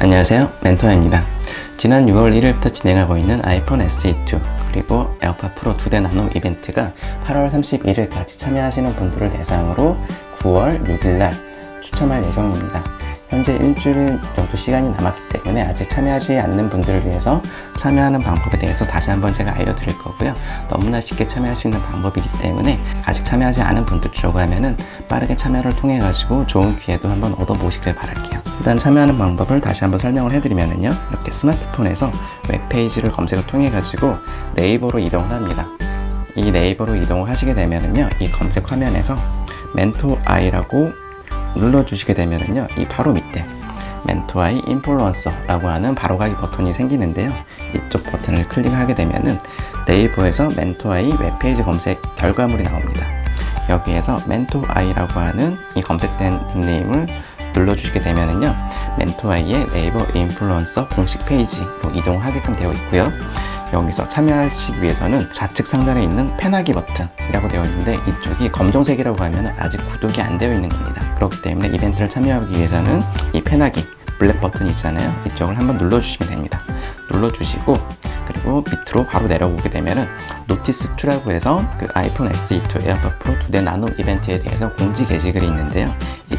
안녕하세요 멘토입니다 지난 6월 1일부터 진행하고 있는 아이폰 SE2 그리고 에어팟 프로 2대 나노 이벤트가 8월 31일까지 참여하시는 분들을 대상으로 9월 6일날 추첨할 예정입니다 현재 일주일 정도 시간이 남았기 때문에 아직 참여하지 않는 분들을 위해서 참여하는 방법에 대해서 다시 한번 제가 알려드릴 거고요. 너무나 쉽게 참여할 수 있는 방법이기 때문에 아직 참여하지 않은 분들이라고 하면은 빠르게 참여를 통해 가지고 좋은 기회도 한번 얻어 보시길 바랄게요. 일단 참여하는 방법을 다시 한번 설명을 해드리면은요. 이렇게 스마트폰에서 웹페이지를 검색을 통해 가지고 네이버로 이동을 합니다. 이 네이버로 이동을 하시게 되면은요. 이 검색 화면에서 멘토 아이라고 눌러주시게 되면은요 이 바로 밑에 멘토아이 인플루언서라고 하는 바로가기 버튼이 생기는데요 이쪽 버튼을 클릭하게 되면은 네이버에서 멘토아이 웹페이지 검색 결과물이 나옵니다 여기에서 멘토아이라고 하는 이 검색된 닉네임을 눌러주시게 되면은요 멘토아이의 네이버 인플루언서 공식 페이지로 이동하게끔 되어 있고요 여기서 참여하시기 위해서는 좌측 상단에 있는 펜하기 버튼이라고 되어 있는데 이쪽이 검정색이라고 하면 아직 구독이 안 되어 있는 겁니다. 그렇기 때문에 이벤트를 참여하기 위해서는 이 펜하기 블랙 버튼이 있잖아요. 이쪽을 한번 눌러주시면 됩니다. 눌러주시고 그리고 밑으로 바로 내려오게 되면은 노티스 2라고 해서 그 아이폰 SE2 에어팟 프로 2대 나노 이벤트에 대해서 공지 게시글이 있는데요.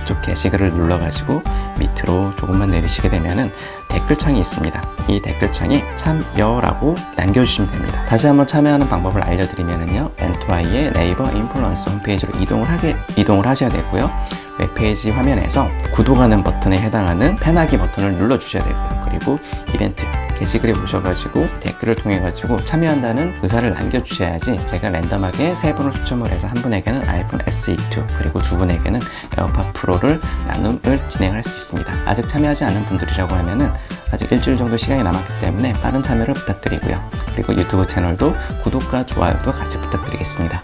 이쪽 게시글을 눌러가지고 밑으로 조금만 내리시게 되면은 댓글창이 있습니다. 이 댓글창에 참여라고 남겨주시면 됩니다. 다시 한번 참여하는 방법을 알려드리면은요, 엔토아이의 네이버 인플루언서 홈페이지로 이동을 하게 이동을 하셔야 되고요. 웹페이지 화면에서 구독하는 버튼에 해당하는 펜하기 버튼을 눌러주셔야 되고요. 그리고 이벤트 게시글에 오셔가지고 댓글을 통해 가지고 참여한다는 의사를 남겨주셔야지 제가 랜덤하게 세 분을 추첨을 해서 한 분에게는 아이폰 SE2 그리고 두 분에게는 에어팟 프로를 나눔을 진행할 수 있습니다. 아직 참여하지 않은 분들이라고 하면은 아직 일주일 정도 시간이 남았기 때문에 빠른 참여를 부탁드리고요. 그리고 유튜브 채널도 구독과 좋아요도 같이 부탁드리겠습니다.